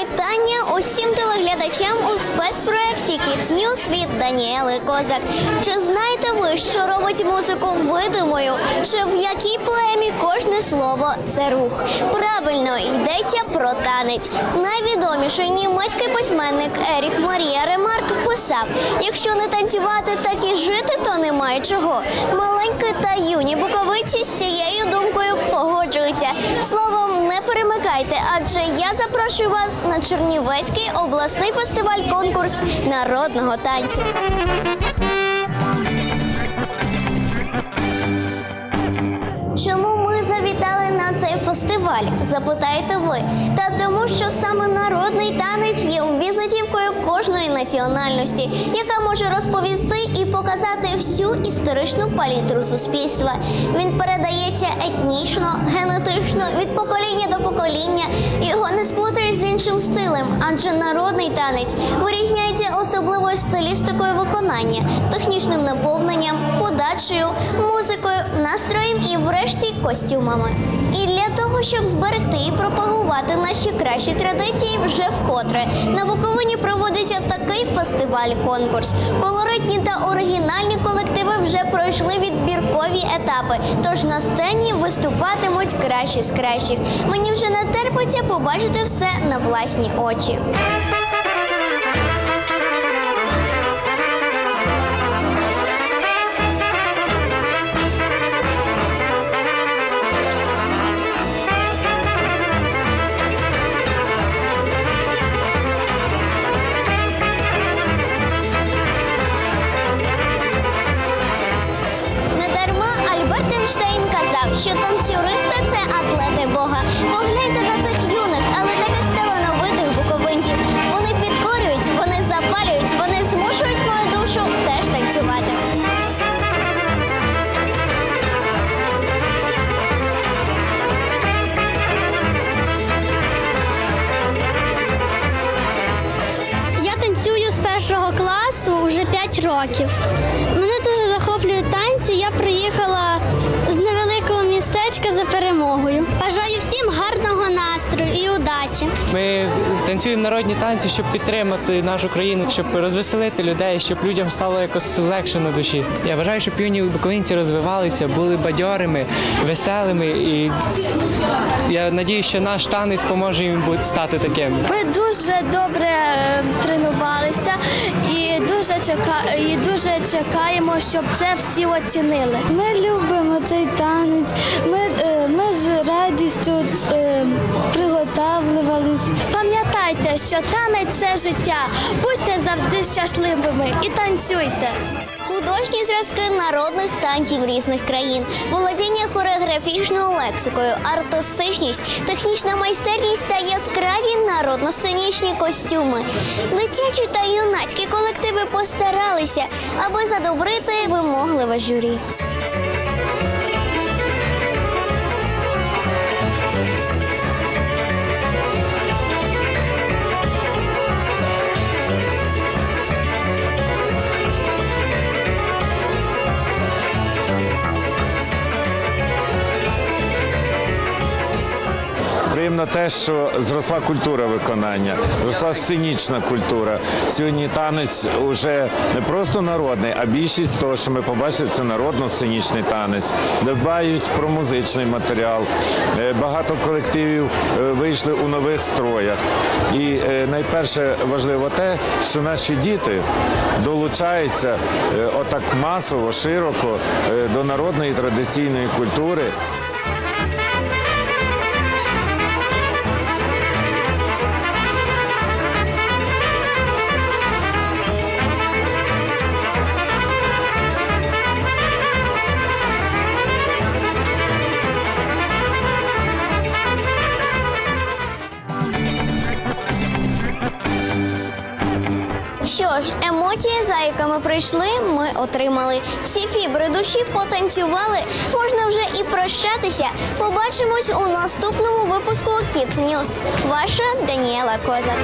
Вітання усім телеглядачам у спецпроекті Kids News від Даніели Козак. Чи знаєте ви, що робить музику видимою? Чи в якій поемі кожне слово це рух? Правильно йдеться про танець. Найвідоміший німецький письменник Еріх Марія Ремарк писав: якщо не танцювати, так і жити, то немає чого. Маленькі та юні буковиці з цією думкою погоджуються. Словом, не перемикайте, адже я запрошую вас на Чернівецький обласний фестиваль-конкурс народного танцю. Чому ми завітали на цей фестиваль? Запитаєте ви. Та тому, що саме народний танець є візитівкою кожної національності, яка може розповісти і показати всю історичну палітру суспільства. Він передається етнічно, генетично від покоління до покоління. Його не сплутаєш з іншим стилем, адже народний танець вирізняється особливою стилістикою виконання, технічним наповненням, подачею, музикою, настроєм і, врешті, костюмами. І для того, щоб зберегти і пропагувати наші кращі традиції, вже вкотре на Буковині проводиться такий фестиваль-конкурс. Колоритні та оригінальні колективи вже пройшли відбіркові етапи. Тож на сцені виступатимуть кращі з кращих. Мені вже не терпиться побачити все на власні очі. Альберт казав, що танцюристи 5 років. Мене дуже захоплюють танці. Я приїхала з невеликого містечка за перемогою. Бажаю всім гарного настрою і удачі. Ми танцюємо народні танці, щоб підтримати нашу країну, щоб розвеселити людей, щоб людям стало якось легше на душі. Я вважаю, щоб юні буковинці розвивалися, були бадьорими, веселими. І я надію, що наш танець поможе їм стати таким. Ми дуже добре е, тренувалися дуже чека... і дуже чекаємо, щоб це всі оцінили. Ми любимо цей танець. Ми, е, ми з радістю приготавливались. Пам'ятайте, що танець це життя. Будьте завжди щасливими і танцюйте. Художні зразки народних танців різних країн, володіння хореографічною лексикою, артистичність, технічна майстерність та яскраві народно-сценічні костюми. Дитячі та юнацькі колективи постаралися, аби задобрити вимогливе журі. Приємно те, що зросла культура виконання, зросла сценічна культура. Сьогодні танець вже не просто народний, а більшість того, що ми побачили, це народно-сценічний танець. Дбають про музичний матеріал. Е, Багато колективів е, вийшли у нових строях. І е, найперше важливо те, що наші діти долучаються отак масово, широко до народної традиційної культури. Ж, емоції, за якими прийшли, ми отримали. Всі фібри душі потанцювали. Можна вже і прощатися. Побачимось у наступному випуску Kids News. Ваша Даніела Козак.